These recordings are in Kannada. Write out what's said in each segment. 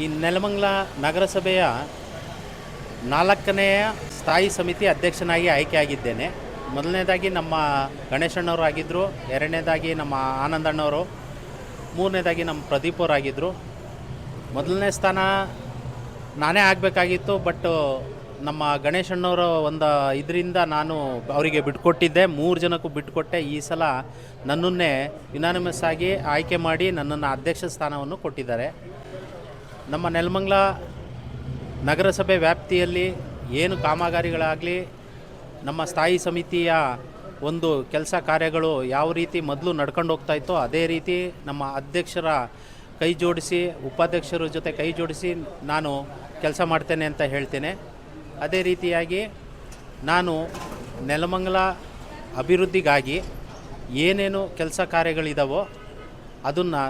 ಈ ನೆಲಮಂಗಲ ನಗರಸಭೆಯ ನಾಲ್ಕನೆಯ ಸ್ಥಾಯಿ ಸಮಿತಿ ಅಧ್ಯಕ್ಷನಾಗಿ ಆಯ್ಕೆಯಾಗಿದ್ದೇನೆ. ಮೊದಲನೇದಾಗಿ ನಮ್ಮ ಗಣೇಶಣ್ಣವರು ಆಗಿದ್ದರು ಎರಡನೇದಾಗಿ ನಮ್ಮ ಆನಂದಣ್ಣವರು, ಮೂರನೇದಾಗಿ ನಮ್ಮ ಪ್ರದೀಪ್ ಅವರು ಆಗಿದ್ದರು ಮೊದಲನೇ ಸ್ಥಾನ ನಾನೇ ಆಗಬೇಕಾಗಿತ್ತು, ಬಟ್ ನಮ್ಮ ಗಣೇಶಣ್ಣವರ ಒಂದು ಇದರಿಂದ ನಾನು ಅವರಿಗೆ ಬಿಟ್ಕೊಟ್ಟಿದ್ದೆ. ಮೂರು ಜನಕ್ಕೂ ಬಿಟ್ಕೊಟ್ಟೆ. ಈ ಸಲ ನನ್ನನ್ನೇ ಯುನಾನಿಮಸ್ ಆಗಿ ಆಯ್ಕೆ ಮಾಡಿ ನನ್ನನ್ನು ಅಧ್ಯಕ್ಷ ಸ್ಥಾನವನ್ನು ಕೊಟ್ಟಿದ್ದಾರೆ. ನಮ್ಮ ನೆಲಮಂಗ್ಲ ನಗರಸಭೆ ವ್ಯಾಪ್ತಿಯಲ್ಲಿ ಏನು ಕಾಮಗಾರಿಗಳಾಗಲಿ, ನಮ್ಮ ಸ್ಥಾಯಿ ಸಮಿತಿಯ ಒಂದು ಕೆಲಸ ಕಾರ್ಯಗಳು ಯಾವ ರೀತಿ ಮೊದಲು ನಡ್ಕೊಂಡು ಹೋಗ್ತಾ ಇತ್ತೋ ಅದೇ ರೀತಿ ನಮ್ಮ ಅಧ್ಯಕ್ಷರ ಕೈ ಜೋಡಿಸಿ, ಉಪಾಧ್ಯಕ್ಷರ ಜೊತೆ ಕೈ ಜೋಡಿಸಿ ನಾನು ಕೆಲಸ ಮಾಡ್ತೇನೆ ಅಂತ ಹೇಳ್ತೇನೆ. ಅದೇ ರೀತಿಯಾಗಿ ನಾನು ನೆಲಮಂಗಲ ಅಭಿವೃದ್ಧಿಗಾಗಿ ಏನೇನು ಕೆಲಸ ಕಾರ್ಯಗಳಿದಾವೋ ಅದನ್ನು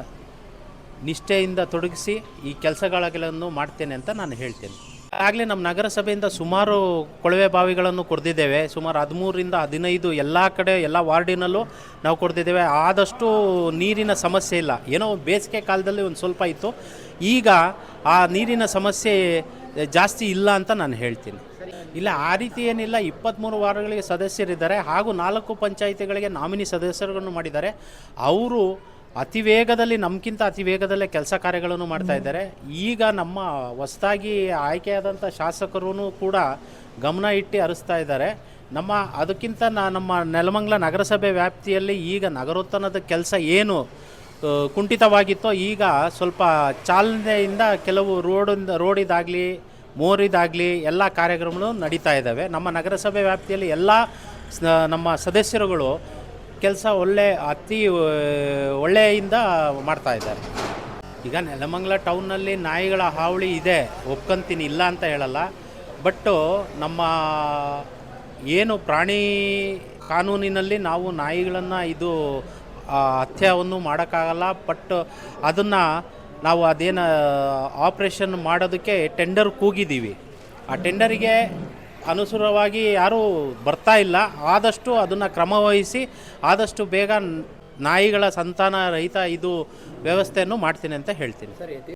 ನಿಷ್ಠೆಯಿಂದ ತೊಡಗಿಸಿ ಈ ಕೆಲಸಗಳನ್ನು ಮಾಡ್ತೇನೆ ಅಂತ ನಾನು ಹೇಳ್ತೇನೆ. ಆಗಲೇ ನಮ್ಮ ನಗರಸಭೆಯಿಂದ ಸುಮಾರು ಕೊಳವೆ ಬಾವಿಗಳನ್ನು ಕೊಡ್ದಿದ್ದೇವೆ. ಸುಮಾರು ಹದಿಮೂರರಿಂದ ಹದಿನೈದು ಎಲ್ಲ ಕಡೆ, ಎಲ್ಲ ವಾರ್ಡಿನಲ್ಲೂ ನಾವು ಕೊಡ್ದಿದ್ದೇವೆ. ಆದಷ್ಟು ನೀರಿನ ಸಮಸ್ಯೆ ಇಲ್ಲ. ಏನೋ ಬೇಸಿಗೆ ಕಾಲದಲ್ಲಿ ಒಂದು ಸ್ವಲ್ಪ ಇತ್ತು. ಈಗ ಆ ನೀರಿನ ಸಮಸ್ಯೆ ಜಾಸ್ತಿ ಇಲ್ಲ ಅಂತ ನಾನು ಹೇಳ್ತೀನಿ. ಇಲ್ಲ, ಆ ರೀತಿ ಏನಿಲ್ಲ. ಇಪ್ಪತ್ತ್ಮೂರು ವಾರಗಳಿಗೆ ಸದಸ್ಯರಿದ್ದಾರೆ. ಹಾಗೂ ನಾಲ್ಕು ಪಂಚಾಯಿತಿಗಳಿಗೆ ನಾಮಿನಿ ಸದಸ್ಯರನ್ನು ಮಾಡಿದ್ದಾರೆ. ಅವರು ಅತಿ ವೇಗದಲ್ಲಿ ನಮಗಿಂತ ಅತಿ ವೇಗದಲ್ಲೇ ಕೆಲಸ ಕಾರ್ಯಗಳನ್ನು ಮಾಡ್ತಾ ಇದ್ದಾರೆ. ಈಗ ನಮ್ಮ ಹೊಸದಾಗಿ ಆಯ್ಕೆಯಾದಂಥ ಶಾಸಕರೂ ಕೂಡ ಗಮನ ಇಟ್ಟು ಹರಿಸ್ತಾ ಇದ್ದಾರೆ. ನಮ್ಮ ಅದಕ್ಕಿಂತ ನಾ ನಮ್ಮ ನೆಲಮಂಗ್ಲ ನಗರಸಭೆ ವ್ಯಾಪ್ತಿಯಲ್ಲಿ ಈಗ ನಗರೋತ್ಥಾನದ ಕೆಲಸ ಏನು ಕುಂಠಿತವಾಗಿತ್ತೋ ಈಗ ಸ್ವಲ್ಪ ಚಾಲನೆಯಿಂದ ಕೆಲವು ರೋಡಿಂದ ರೋಡಿದಾಗಲಿ ಮೋರಿದಾಗಲಿ ಎಲ್ಲ ಕಾರ್ಯಕ್ರಮಗಳು ನಡೀತಾ ಇದ್ದಾವೆ. ನಮ್ಮ ನಗರಸಭೆ ವ್ಯಾಪ್ತಿಯಲ್ಲಿ ಎಲ್ಲ ನಮ್ಮ ಸದಸ್ಯರುಗಳು ಕೆಲಸ ಒಳ್ಳೆ, ಅತಿ ಒಳ್ಳೆಯಿಂದ ಮಾಡ್ತಾ ಇದ್ದಾರೆ. ಈಗ ನೆಲಮಂಗಲ ಟೌನ್ನಲ್ಲಿ ನಾಯಿಗಳ ಹಾವಳಿ ಇದೆ, ಒಪ್ಕೊಂತೀನಿ ಇಲ್ಲ ಅಂತ ಹೇಳಲ್ಲ. ಬಟ್ಟು ನಮ್ಮ ಏನು ಪ್ರಾಣಿ ಕಾನೂನಿನಲ್ಲಿ ನಾವು ನಾಯಿಗಳನ್ನು ಇದು ಹತ್ಯವನ್ನು ಮಾಡೋಕ್ಕಾಗಲ್ಲ. ಬಟ್ ಅದನ್ನು ನಾವು ಅದೇನು ಆಪ್ರೇಷನ್ ಮಾಡೋದಕ್ಕೆ ಟೆಂಡರ್ ಕೂಗಿದ್ದೀವಿ. ಆ ಟೆಂಡರಿಗೆ ಅನುಸಾರವಾಗಿ ಯಾರೂ ಬರ್ತಾ ಇಲ್ಲ. ಆದಷ್ಟು ಅದನ್ನು ಕ್ರಮವಹಿಸಿ, ಆದಷ್ಟು ಬೇಗ ನಾಯಿಗಳ ಸಂತಾನ ರಹಿತ ಇದು ವ್ಯವಸ್ಥೆಯನ್ನು ಮಾಡ್ತೀನಿ ಅಂತ ಹೇಳ್ತೀನಿ.